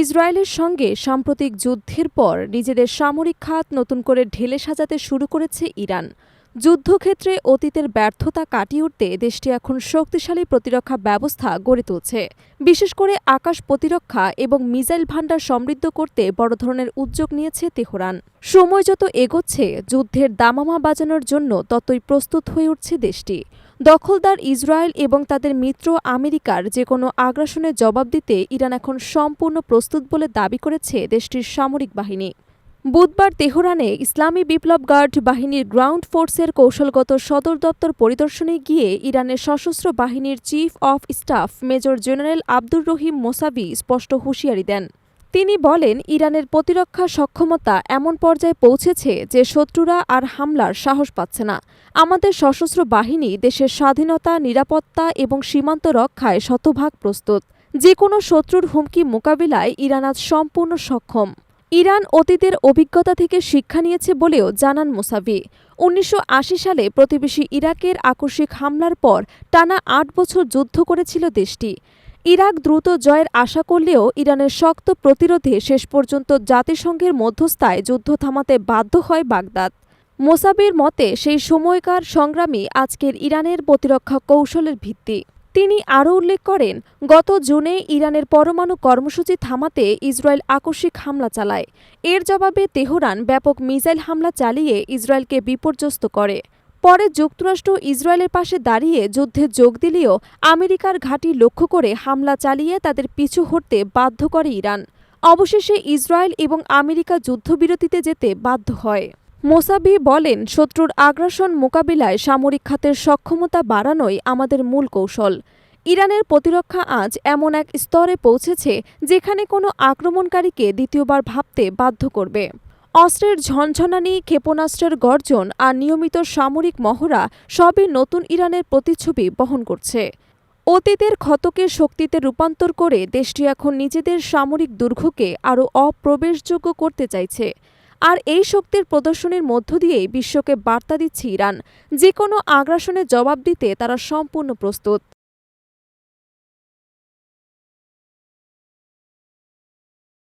ইসরায়েলের সঙ্গে সাম্প্রতিক যুদ্ধের পর নিজেদের সামরিক খাত নতুন করে ঢেলে সাজাতে শুরু করেছে ইরান। যুদ্ধক্ষেত্রে অতীতের ব্যর্থতা কাটিয়ে উঠতে দেশটি এখন শক্তিশালী প্রতিরক্ষা ব্যবস্থা গড়ে তুলছে। বিশেষ করে আকাশ প্রতিরক্ষা এবং মিসাইল ভাণ্ডার সমৃদ্ধ করতে বড় ধরনের উদ্যোগ নিয়েছে তেহরান। সময় যত এগোচ্ছে, যুদ্ধের দামামা বাজানোর জন্য ততই প্রস্তুত হয়ে উঠছে দেশটি। দখলদার ইসরায়েল এবং তাদের মিত্র আমেরিকার যে কোনো আগ্রাসনের জবাব দিতে ইরান এখন সম্পূর্ণ প্রস্তুত বলে দাবি করেছে দেশটির সামরিক বাহিনী। বুধবার তেহরানে ইসলামী বিপ্লব গার্ড বাহিনীর গ্রাউন্ড ফোর্সের কৌশলগত সদর দপ্তর পরিদর্শনে গিয়ে ইরানের সশস্ত্র বাহিনীর chief of staff major general Abdur Rahim Mousavi স্পষ্ট হুঁশিয়ারি দেন। তিনি বলেন, ইরানের প্রতিরক্ষা সক্ষমতা এমন পর্যায়ে পৌঁছেছে যে শত্রুরা আর হামলার সাহস পাচ্ছে না। আমাদের সশস্ত্র বাহিনী দেশের স্বাধীনতা, নিরাপত্তা এবং সীমান্ত রক্ষায় শতভাগ প্রস্তুত। যে কোনো শত্রুর হুমকি মোকাবিলায় ইরান আজ সম্পূর্ণ সক্ষম। ইরান অতীতের অভিজ্ঞতা থেকে শিক্ষা নিয়েছে বলেও জানান মোসাভি উনিশশো সালে প্রতিবেশী ইরাকের আকস্মিক হামলার পর টানা আট বছর যুদ্ধ করেছিল দেশটি। ইরাক দ্রুত জয়ের আশা করলেও ইরানের শক্ত প্রতিরোধে শেষ পর্যন্ত জাতিসংঘের মধ্যস্থায় যুদ্ধ থামাতে বাধ্য হয় বাগদাদ। মোসাবির মতে, সেই সময়কার সংগ্রামী আজকের ইরানের প্রতিরক্ষা কৌশলের ভিত্তি। তিনি আরও উল্লেখ করেন, গত জুনে ইরানের পরমাণু কর্মসূচি থামাতে ইসরায়েল আকস্মিক হামলা চালায়। এর জবাবে তেহরান ব্যাপক মিসাইল হামলা চালিয়ে ইসরায়েলকে বিপর্যস্ত করে। পরে যুক্তরাষ্ট্র ইসরায়েলের পাশে দাঁড়িয়ে যুদ্ধে যোগ দিলেও আমেরিকার ঘাঁটি লক্ষ্য করে হামলা চালিয়ে তাদের পিছু হটতে বাধ্য করে ইরান। অবশেষে ইসরায়েল এবং আমেরিকা যুদ্ধবিরতিতে যেতে বাধ্য হয়। মোসাবি বলেন, শত্রুর আগ্রাসন মোকাবিলায় সামরিক খাতের সক্ষমতা বাড়ানোই আমাদের মূল কৌশল। ইরানের প্রতিরক্ষা আজ এমন এক স্তরে পৌঁছেছে যেখানে কোনো আক্রমণকারীকে দ্বিতীয়বার ভাবতে বাধ্য করবে। অস্ত্রের ঝনঝনানি, ক্ষেপণাস্ত্রের গর্জন আর নিয়মিত সামরিক মহড়া সবই নতুন ইরানের প্রতিচ্ছবি বহন করছে। অতীতের ক্ষতকে শক্তিতে রূপান্তর করে দেশটি এখন নিজেদের সামরিক দুর্গকে আরও অপ্রবেশযোগ্য করতে চাইছে। আর এই শক্তির প্রদর্শনের মধ্য দিয়েই বিশ্বকে বার্তা দিচ্ছে ইরান। যে কোনো আগ্রাসনের জবাব দিতে তারা সম্পূর্ণ প্রস্তুত।